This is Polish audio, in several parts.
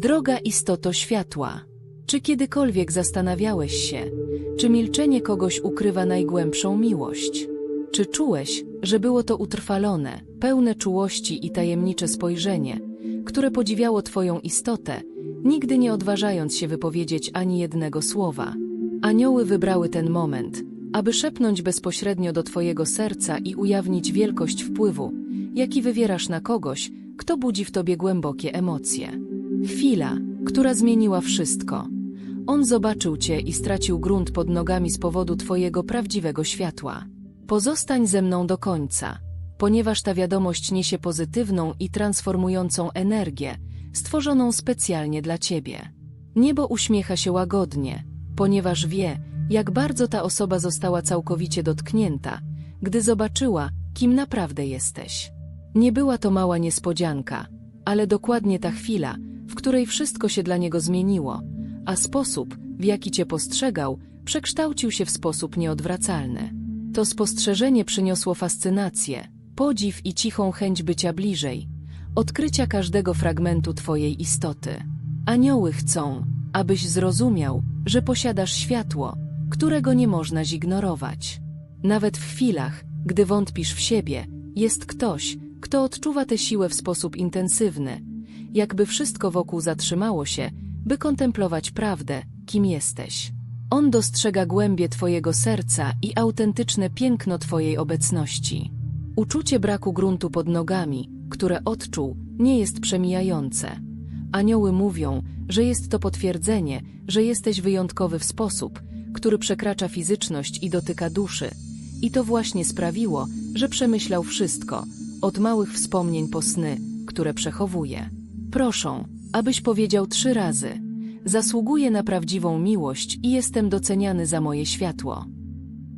Droga istoto światła, czy kiedykolwiek zastanawiałeś się, czy milczenie kogoś ukrywa najgłębszą miłość? Czy czułeś, że było to utrwalone, pełne czułości i tajemnicze spojrzenie, które podziwiało Twoją istotę, nigdy nie odważając się wypowiedzieć ani jednego słowa? Anioły wybrały ten moment, aby szepnąć bezpośrednio do Twojego serca i ujawnić wielkość wpływu, jaki wywierasz na kogoś, kto budzi w Tobie głębokie emocje. Chwila, która zmieniła wszystko. On zobaczył Cię i stracił grunt pod nogami z powodu Twojego prawdziwego światła. Pozostań ze mną do końca, ponieważ ta wiadomość niesie pozytywną i transformującą energię, stworzoną specjalnie dla Ciebie. Niebo uśmiecha się łagodnie, ponieważ wie, jak bardzo ta osoba została całkowicie dotknięta, gdy zobaczyła, kim naprawdę jesteś. Nie była to mała niespodzianka, ale dokładnie ta chwila, w której wszystko się dla niego zmieniło, a sposób, w jaki cię postrzegał, przekształcił się w sposób nieodwracalny. To spostrzeżenie przyniosło fascynację, podziw i cichą chęć bycia bliżej, odkrycia każdego fragmentu twojej istoty. Anioły chcą, abyś zrozumiał, że posiadasz światło, którego nie można zignorować. Nawet w chwilach, gdy wątpisz w siebie, jest ktoś, kto odczuwa tę siłę w sposób intensywny, jakby wszystko wokół zatrzymało się, by kontemplować prawdę, kim jesteś. On dostrzega głębie Twojego serca i autentyczne piękno Twojej obecności. Uczucie braku gruntu pod nogami, które odczuł, nie jest przemijające. Anioły mówią, że jest to potwierdzenie, że jesteś wyjątkowy w sposób, który przekracza fizyczność i dotyka duszy. I to właśnie sprawiło, że przemyślał wszystko, od małych wspomnień po sny, które przechowuje. Proszę, abyś powiedział trzy razy. Zasługuję na prawdziwą miłość i jestem doceniany za moje światło.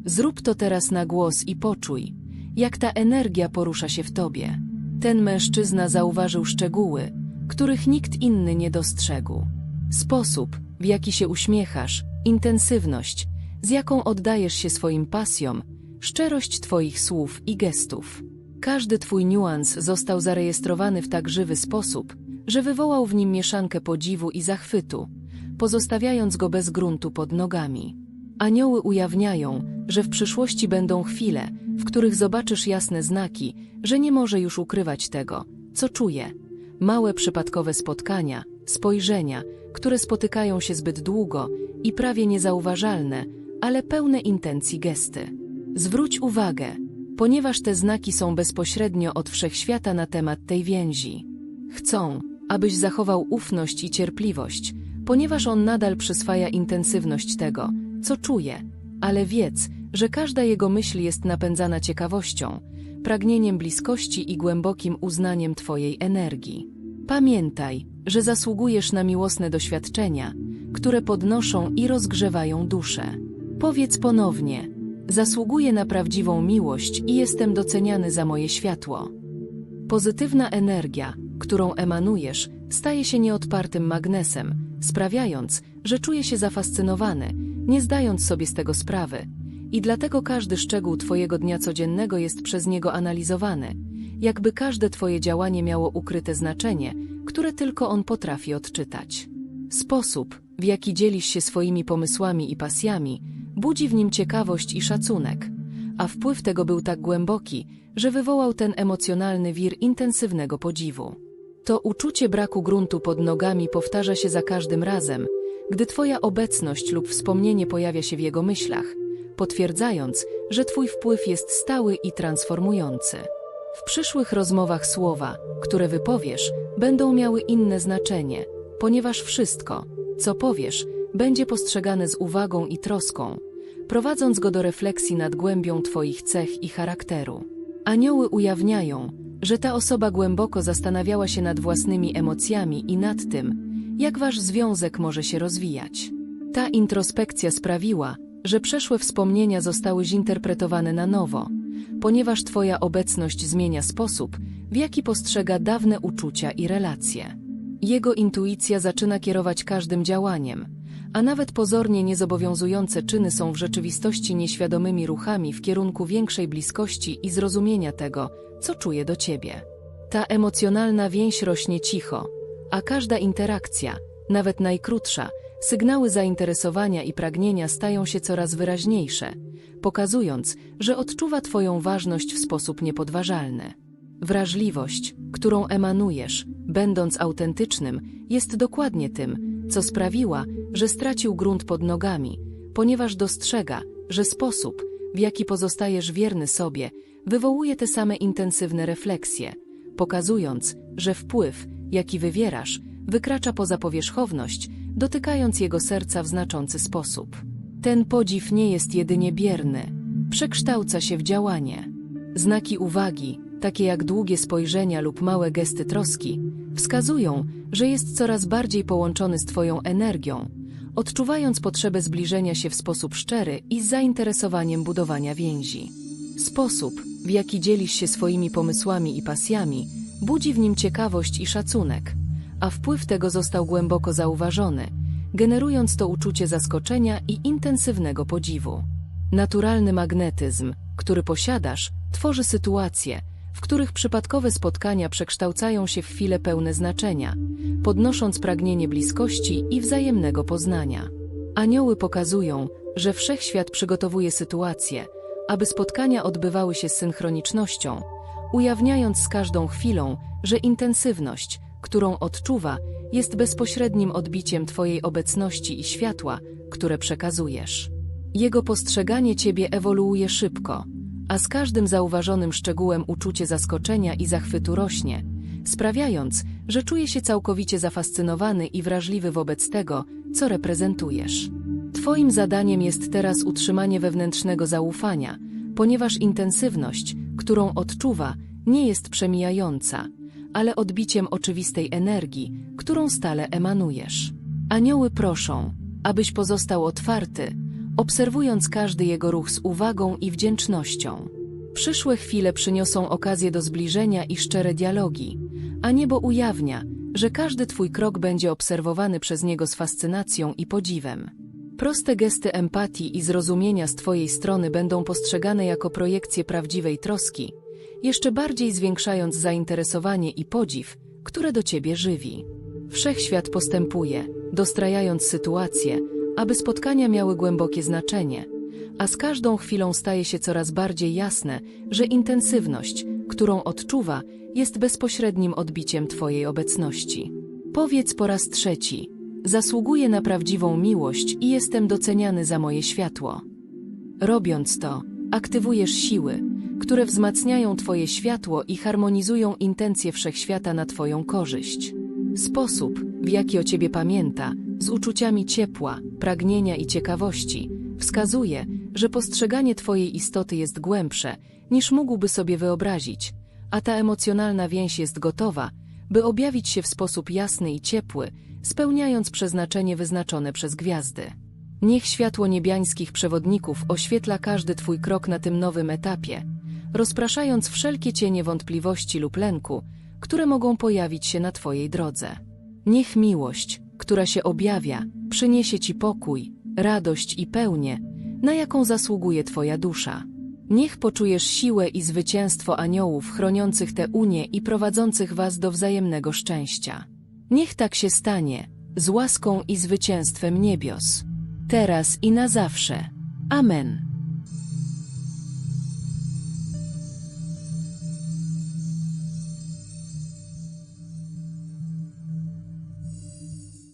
Zrób to teraz na głos i poczuj, jak ta energia porusza się w tobie. Ten mężczyzna zauważył szczegóły, których nikt inny nie dostrzegł. Sposób, w jaki się uśmiechasz, intensywność, z jaką oddajesz się swoim pasjom, szczerość Twoich słów i gestów. Każdy Twój niuans został zarejestrowany w tak żywy sposób, że wywołał w nim mieszankę podziwu i zachwytu, pozostawiając go bez gruntu pod nogami. Anioły ujawniają, że w przyszłości będą chwile, w których zobaczysz jasne znaki, że nie może już ukrywać tego, co czuje. Małe przypadkowe spotkania, spojrzenia, które spotykają się zbyt długo i prawie niezauważalne, ale pełne intencji gesty. Zwróć uwagę, ponieważ te znaki są bezpośrednio od wszechświata na temat tej więzi. Chcą, abyś zachował ufność i cierpliwość, ponieważ on nadal przyswaja intensywność tego, co czuje, ale wiedz, że każda jego myśl jest napędzana ciekawością, pragnieniem bliskości i głębokim uznaniem Twojej energii. Pamiętaj, że zasługujesz na miłosne doświadczenia, które podnoszą i rozgrzewają duszę. Powiedz ponownie, zasługuję na prawdziwą miłość i jestem doceniany za moje światło. Pozytywna energia, którą emanujesz, staje się nieodpartym magnesem, sprawiając, że czuje się zafascynowany, nie zdając sobie z tego sprawy. I dlatego każdy szczegół Twojego dnia codziennego jest przez niego analizowany, jakby każde Twoje działanie miało ukryte znaczenie, które tylko on potrafi odczytać. Sposób, w jaki dzielisz się swoimi pomysłami i pasjami, budzi w nim ciekawość i szacunek, a wpływ tego był tak głęboki, że wywołał ten emocjonalny wir intensywnego podziwu. To uczucie braku gruntu pod nogami powtarza się za każdym razem, gdy Twoja obecność lub wspomnienie pojawia się w jego myślach, potwierdzając, że Twój wpływ jest stały i transformujący. W przyszłych rozmowach słowa, które wypowiesz, będą miały inne znaczenie, ponieważ wszystko, co powiesz, będzie postrzegane z uwagą i troską, prowadząc go do refleksji nad głębią Twoich cech i charakteru. Anioły ujawniają, że ta osoba głęboko zastanawiała się nad własnymi emocjami i nad tym, jak wasz związek może się rozwijać. Ta introspekcja sprawiła, że przeszłe wspomnienia zostały zinterpretowane na nowo, ponieważ Twoja obecność zmienia sposób, w jaki postrzega dawne uczucia i relacje. Jego intuicja zaczyna kierować każdym działaniem, a nawet pozornie niezobowiązujące czyny są w rzeczywistości nieświadomymi ruchami w kierunku większej bliskości i zrozumienia tego, co czuje do Ciebie. Ta emocjonalna więź rośnie cicho, a każda interakcja, nawet najkrótsza, sygnały zainteresowania i pragnienia stają się coraz wyraźniejsze, pokazując, że odczuwa Twoją ważność w sposób niepodważalny. Wrażliwość, którą emanujesz, będąc autentycznym, jest dokładnie tym, co sprawiła, że stracił grunt pod nogami, ponieważ dostrzega, że sposób, w jaki pozostajesz wierny sobie, wywołuje te same intensywne refleksje, pokazując, że wpływ, jaki wywierasz, wykracza poza powierzchowność, dotykając jego serca w znaczący sposób. Ten podziw nie jest jedynie bierny, przekształca się w działanie. Znaki uwagi, takie jak długie spojrzenia lub małe gesty troski, wskazują, że jest coraz bardziej połączony z Twoją energią, odczuwając potrzebę zbliżenia się w sposób szczery i z zainteresowaniem budowania więzi. Sposób, w jaki dzielisz się swoimi pomysłami i pasjami, budzi w nim ciekawość i szacunek, a wpływ tego został głęboko zauważony, generując to uczucie zaskoczenia i intensywnego podziwu. Naturalny magnetyzm, który posiadasz, tworzy sytuacje, których przypadkowe spotkania przekształcają się w chwile pełne znaczenia, podnosząc pragnienie bliskości i wzajemnego poznania. Anioły pokazują, że wszechświat przygotowuje sytuacje, aby spotkania odbywały się z synchronicznością, ujawniając z każdą chwilą, że intensywność, którą odczuwa, jest bezpośrednim odbiciem Twojej obecności i światła, które przekazujesz. Jego postrzeganie Ciebie ewoluuje szybko, a z każdym zauważonym szczegółem uczucie zaskoczenia i zachwytu rośnie, sprawiając, że czuje się całkowicie zafascynowany i wrażliwy wobec tego, co reprezentujesz. Twoim zadaniem jest teraz utrzymanie wewnętrznego zaufania, ponieważ intensywność, którą odczuwa, nie jest przemijająca, ale odbiciem oczywistej energii, którą stale emanujesz. Anioły proszą, abyś pozostał otwarty, obserwując każdy jego ruch z uwagą i wdzięcznością. Przyszłe chwile przyniosą okazję do zbliżenia i szczere dialogi, a niebo ujawnia, że każdy twój krok będzie obserwowany przez niego z fascynacją i podziwem. Proste gesty empatii i zrozumienia z twojej strony będą postrzegane jako projekcje prawdziwej troski, jeszcze bardziej zwiększając zainteresowanie i podziw, które do ciebie żywi. Wszechświat postępuje, dostrajając sytuację, aby spotkania miały głębokie znaczenie, a z każdą chwilą staje się coraz bardziej jasne, że intensywność, którą odczuwa, jest bezpośrednim odbiciem Twojej obecności. Powiedz po raz trzeci: Zasługuję na prawdziwą miłość i jestem doceniany za moje światło. Robiąc to, aktywujesz siły, które wzmacniają Twoje światło i harmonizują intencje wszechświata na Twoją korzyść. Sposób, w jaki o Ciebie pamięta, z uczuciami ciepła, pragnienia i ciekawości, wskazuje, że postrzeganie Twojej istoty jest głębsze, niż mógłby sobie wyobrazić, a ta emocjonalna więź jest gotowa, by objawić się w sposób jasny i ciepły, spełniając przeznaczenie wyznaczone przez gwiazdy. Niech światło niebiańskich przewodników oświetla każdy Twój krok na tym nowym etapie, rozpraszając wszelkie cienie wątpliwości lub lęku, które mogą pojawić się na Twojej drodze. Niech miłość, która się objawia, przyniesie Ci pokój, radość i pełnię, na jaką zasługuje Twoja dusza. Niech poczujesz siłę i zwycięstwo aniołów chroniących tę unię i prowadzących Was do wzajemnego szczęścia. Niech tak się stanie, z łaską i zwycięstwem niebios. Teraz i na zawsze. Amen.